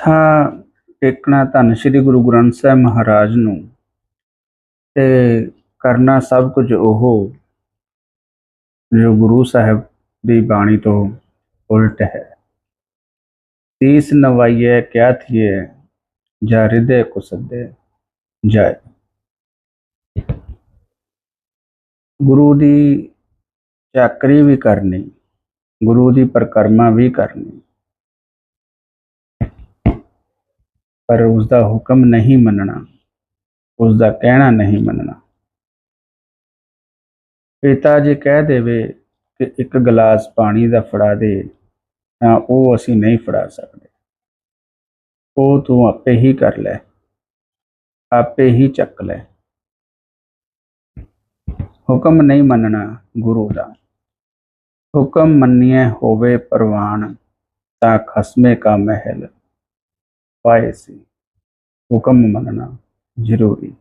ਮੱਥਾ ਟੇਕਣਾ ਧੰਨ ਸ੍ਰੀ ਗੁਰੂ ਗ੍ਰੰਥ ਸਾਹਿਬ ਮਹਾਰਾਜ ਨੂੰ ਤੇ ਕਰਨਾ ਸਭ ਕੁਝ ਉਹ ਜੋ ਗੁਰੂ ਸਾਹਿਬ ਦੀ ਬਾਣੀ ਤੋਂ ਉਲਟ ਹੈ। ਤੀਸ ਨਵਾਈਏ ਕਿਆ ਥੀਏ ਜਾ ਹਿਰਦੇ ਕੋ ਸੱਦੇ ਜਾਏ। ਗੁਰੂ ਦੀ ਚਾਕਰੀ ਵੀ ਕਰਨੀ, ਗੁਰੂ ਦੀ ਪਰਕਰਮਾ ਵੀ ਕਰਨੀ ਪਰ ਉਸ ਦਾ ਹੁਕਮ ਨਹੀਂ ਮੰਨਣਾ ਉਸ ਦਾ ਕਹਿਣਾ ਨਹੀਂ ਮੰਨਣਾ। ਪਿਤਾ ਜੀ ਕਹਿ ਦੇਵੇ ਕਿ ਇੱਕ ਗਲਾਸ ਪਾਣੀ ਦਾ ਫੜਾ ਦੇ, ਤਾਂ ਉਹ ਅਸੀਂ ਨਹੀਂ ਫੜਾ ਸਕਦੇ। ਉਹ ਤੂੰ ਆਪੇ ਹੀ ਕਰ ਲੈ, ਆਪੇ ਹੀ ਚੱਕ ਲੈ। ਹੁਕਮ ਨਹੀਂ ਮੰਨਣਾ ਗੁਰੂ ਦਾ। ਹੁਕਮ ਮੰਨਿਏ ਹੋਵੇ ਪ੍ਰਵਾਨ, ਤਾਂ ਖਸਮੇ ਕਾ ਮਹਿਲ। ਪਾਏ ਸੀ ਹੁਕਮ ਮੰਨਣਾ ਜ਼ਰੂਰੀ